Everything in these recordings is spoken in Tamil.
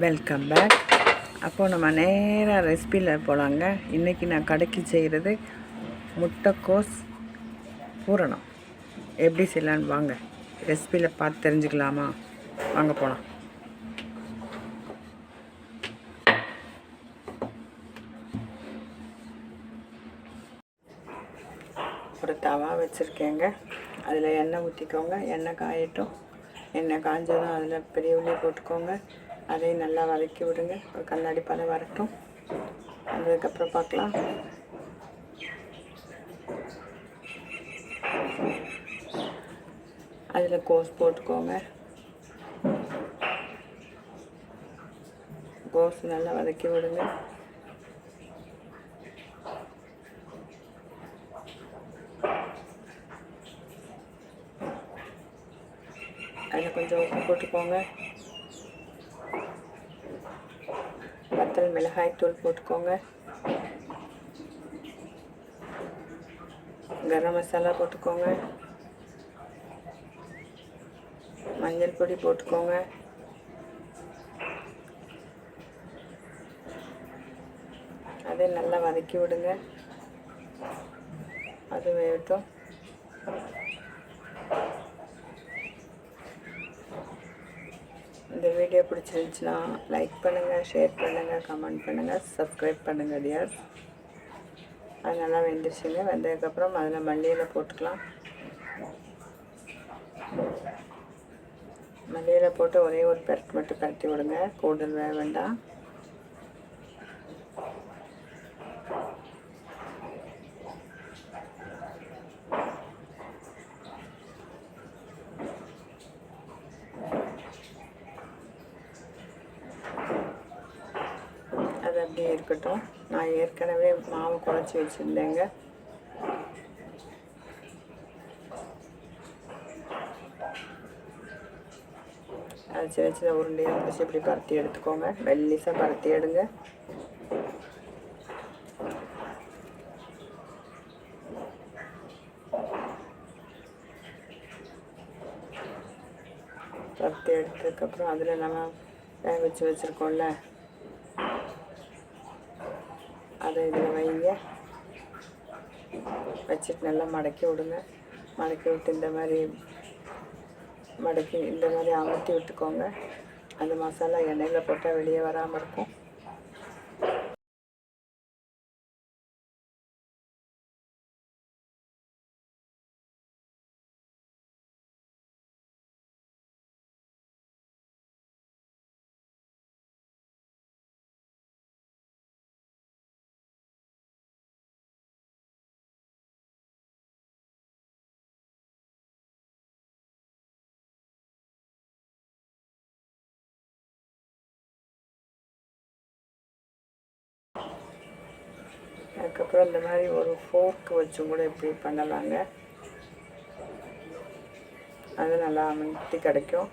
வெல்கம் பேக் அப்போது நம்ம நேராக ரெசிபியில் போகலாங்க இன்றைக்கி நான் கடைக்கு செய்கிறது முட்டைக்கோஸ் பூரணம். எப்படி செய்யலான்னு வாங்க. ரெசிபியில் பார்த்து தெரிஞ்சுக்கலாமா? வாங்க போகலாம் ஒரு தவா வச்சுருக்கேங்க. அதில் எண்ணெய் ஊற்றிக்கோங்க எண்ணெய் காயட்டும். எண்ணெய் காய்ஞ்சதும் அதில் பெரிய உள்ளி போட்டுக்கோங்க. அதையும் நல்லா வதக்கி விடுங்க. ஒரு கண்ணாடி பழம் வரட்டும். வந்ததுக்கப்புறம் பார்க்கலாம். அதில் கோஸ் போட்டுக்கோங்க. கோஸ் நல்லா வதக்கி விடுங்க. அதில் கொஞ்சம் உப்பு போட்டுக்கோங்க. வத்தல் மிளகாய் தூள் போட்டுக்கோங்க. கரம் மசாலா போட்டுக்கோங்க. மஞ்சள் பொடி போட்டுக்கோங்க. அதை நல்லா வதக்கி விடுங்க. அது வேகட்டும். இந்த வீடியோ பிடிச்சிருந்துச்சுன்னா லைக் பண்ணுங்கள் ஷேர் பண்ணுங்கள் கமெண்ட் பண்ணுங்கள் சப்ஸ்கிரைப் பண்ணுங்கள் டியர் அது நல்லா வெந்துருச்சுங்க. வெந்ததுக்கப்புறம் அதில் மல்லியில் போட்டுக்கலாம். மல்லியில் போட்டு ஒரே ஒரு பெரட் மட்டும் பரட்டி விடுங்க. கூடுதல் வேண்டாம் அது அப்படியே இருக்கட்டும். நான் ஏற்கனவே மாவு குழச்சி வச்சுருந்தேங்க. அது சின்ன சின்ன உருண்டையாக இருந்துச்சு இப்படி பருத்தி எடுத்துக்கோங்க. மெல்லிசாக பருத்தி எடுங்க. பருத்தி எடுத்ததுக்கப்புறம் அதில் நம்ம வேக வச்சு வச்சுருக்கோம்ல. அதை இதில் வைங்க. வச்சுட்டு நல்லா மடக்கி விடுங்க. மடக்கி விட்டு இந்த மாதிரி மடக்கி இந்த மாதிரி அமர்த்தி விட்டுக்கோங்க. அந்த மசாலா எண்ணெயில் போட்டால் வெளியே வராமல் இருக்கும். அதுக்கப்புறம் இந்த மாதிரி ஒரு ஃபோர்க் வச்சும் கூட இப்படி பண்ணலாங்க. அது நல்லா அமைத்து கிடைக்கும்.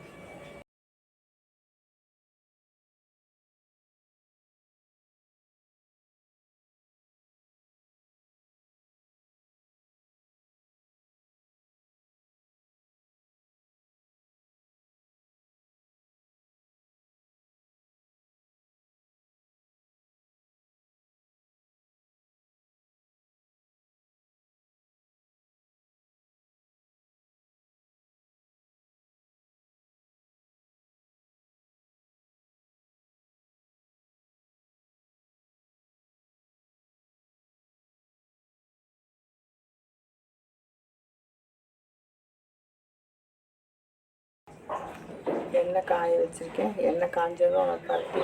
எண்ணெய் காய வச்சுருக்கேன்? எண்ணெய் காஞ்சதும் அதை பருத்தி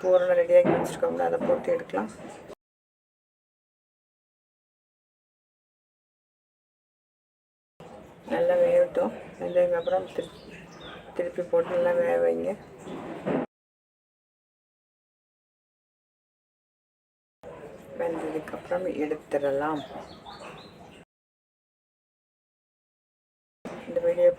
பூரணம் ரெடியாகி வச்சுருக்கோம்ல அதை போட்டு எடுக்கலாம். நல்லா வேகட்டும். வெந்ததுக்கப்புறம் திருப்பி திருப்பி போட்டு நல்லா வேக வைங்க. வெந்ததுக்கப்புறம் எடுத்துடலாம்.